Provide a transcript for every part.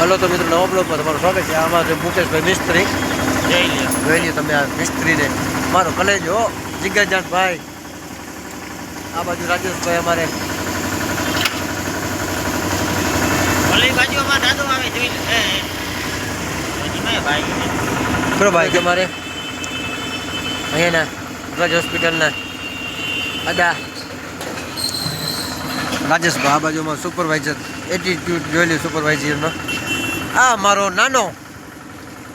Hello તો મિત્રો નવા બ્લોગમાં તમારું સ્વાગત છે. આમાં છે મુકેશભાઈ મિસ્ત્રી. જોઈ લ્યો જોઈ લ્યો તમે આ મિસ્ત્રીને. મારો કલેજો જિજ્ઞાસભાઈ. આ બાજુ રાજેશભાઈ અમારે. લે. ભાઈ? બરો ભાઈ કે મારે અહીંયાના રજ હોસ્પિટલના. અદા. રાજેશભાઈ આ બાજુમાં સુપરવાઇઝર એટીટ્યુડ જોઈ લ્યો સુપરવાઇઝરનો આ મારો નાનો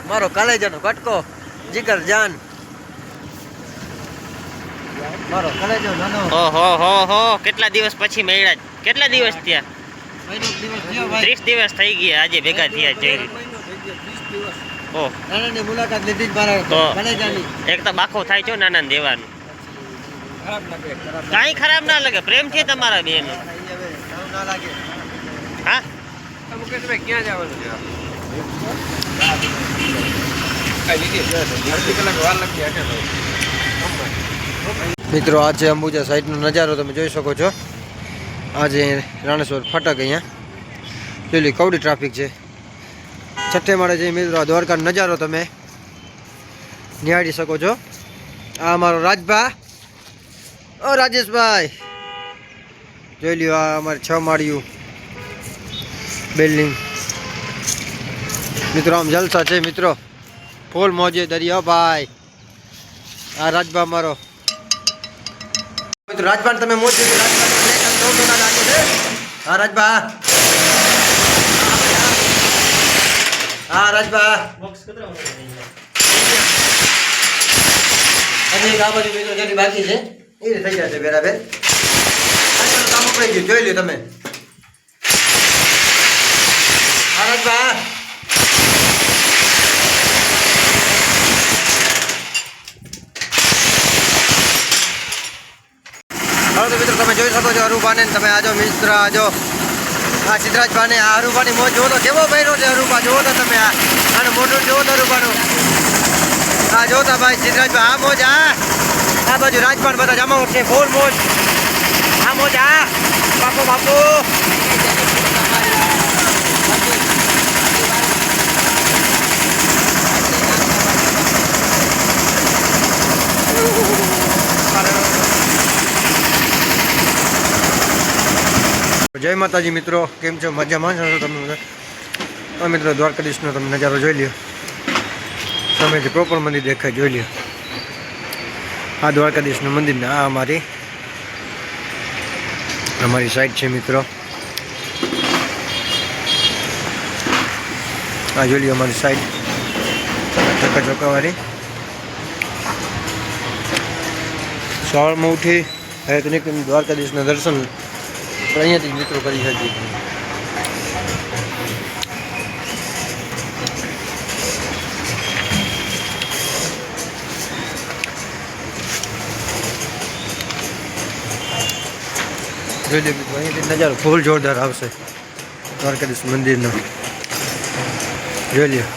મારો કલેજાનો કટકો જીગર જાન. મારો કલેજો નાનો. ઓહો હો હો કેટલા દિવસ પછી મળ્યા? કેટલા દિવસ થયા? ત્રીસ દિવસ થઈ ગયા આજે ભેગા થયા જઈ. ઓ નાનાની મુલાકાત લીધી જ મારા કલેજાની. એક તો બાખો થાય છો નાના દેવાનું. કાંઈ ખરાબ ના લાગે પ્રેમથી તમારા બેનો. ના લાગે. ક્યાં જવાનું છે? મિત્રો, આ છે અંબુજા સાઈડનો નજારો, તમે જોઈ શકો છો. આજે રાણેશ્વર ફાટક અહીંયા. પેલી કવડી ટ્રાફિક છે. છઠ્ઠે માળે જઈ મિત્રો, આ દ્વારકાનો નજારો તમે નિહાળી શકો છો. આ અમારો રાજભા. ઓ રાજેશભાઈ. જોઈ લ્યો, આ અમારે છ માળિયું. બિલ્ડિંગ મિત્રો આમ જલસા છે મિત્રો. ફૂલ મોજે દરિયા ભાઈ. આ રાજભા મારો. મિત્રો રાજભાન તમે મોજ હા? રાજભા. હા રાજભા. હજી આ બાજુ મિત્રો જેટલી બાકી છે એ થઈ જશે બરાબર જોઈ લ્યો તમે. રાજભા હવે તો મિત્રો, તમે જોઈ શકો છો અરુભાને તમે આજો મિત્ર આજો આ સિદ્ધરાજભાને, આ અરુભાની મોજ જોવો તો કેવો પહેર્યો છે અરુભા જોવો તો તમે આ અને મોઢું જોવો તો અરુભાનું આ જોતા ભાઈ સિદ્ધરાજભાઈ, આ મોજ, આ આ બાજુ રાજપાન બધા જમા છે, ફૂલ મોજ. આ મોજ, આ. બાપુ બાપુ. જય માતાજી મિત્રો, કેમ છો? મજામાં છો તમે આ મિત્રો, દ્વારકાધીશનો તમે નજારો જોઈ લ્યો. સામેથી પ્રોપર મંદિર દેખાય, જોઈ લ્યો. આ દ્વારકાધીશનું મંદિર ને આ અમારી અમારી સાઈડ છે મિત્રો. આ જોઈ લ્યો અમારી સાઈડ ચોક્કા ચોક્કાવાળી સવારમાં ઉઠી હવે તો નીકળી દ્વારકાધીશના દર્શન અહીંયાથી મિત્રો કરી શકીએ. જોઈ લે મિત્રો અહીંયાથી નજારો ફૂલ જોરદાર આવશે. દ્વારકાધીશ મંદિરનો. જોઈ લ્યો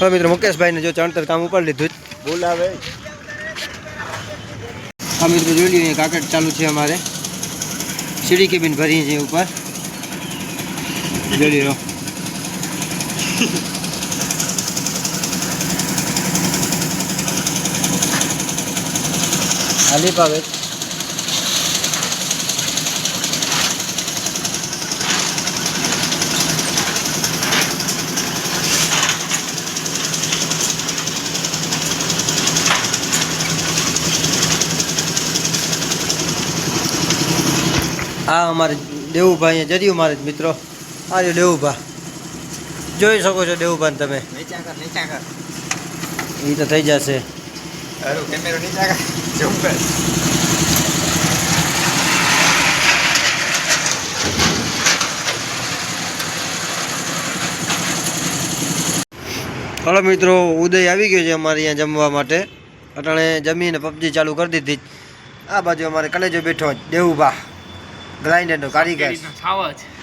હા મિત્રો મુકેશભાઈને જો ચણતર કામ ઉપર લીધું. બોલાવે. આ તો જોઈ લઈએ, કાકડ ચાલુ છે અમારે. સીડી કેબિન ભરી છે ઉપર. જોઈ રહો હાલી પાવે આ અમારે દેવુભા અહીંયા જર્યું મારે જ મિત્રો. આ રહ્યો દેવુભા. જોઈ શકો છો દેવુભાને તમે. એ તો થઈ જશે. હલો મિત્રો ઉદય આવી ગયો છે અમારે અહીંયા જમવા માટે. અટાણે જમીને પબજી ચાલુ કરી દીધી. આ બાજુ અમારે કલેજો બેઠો દેવુભા. ગ્રાઇન્ડરનો કારીગર. છે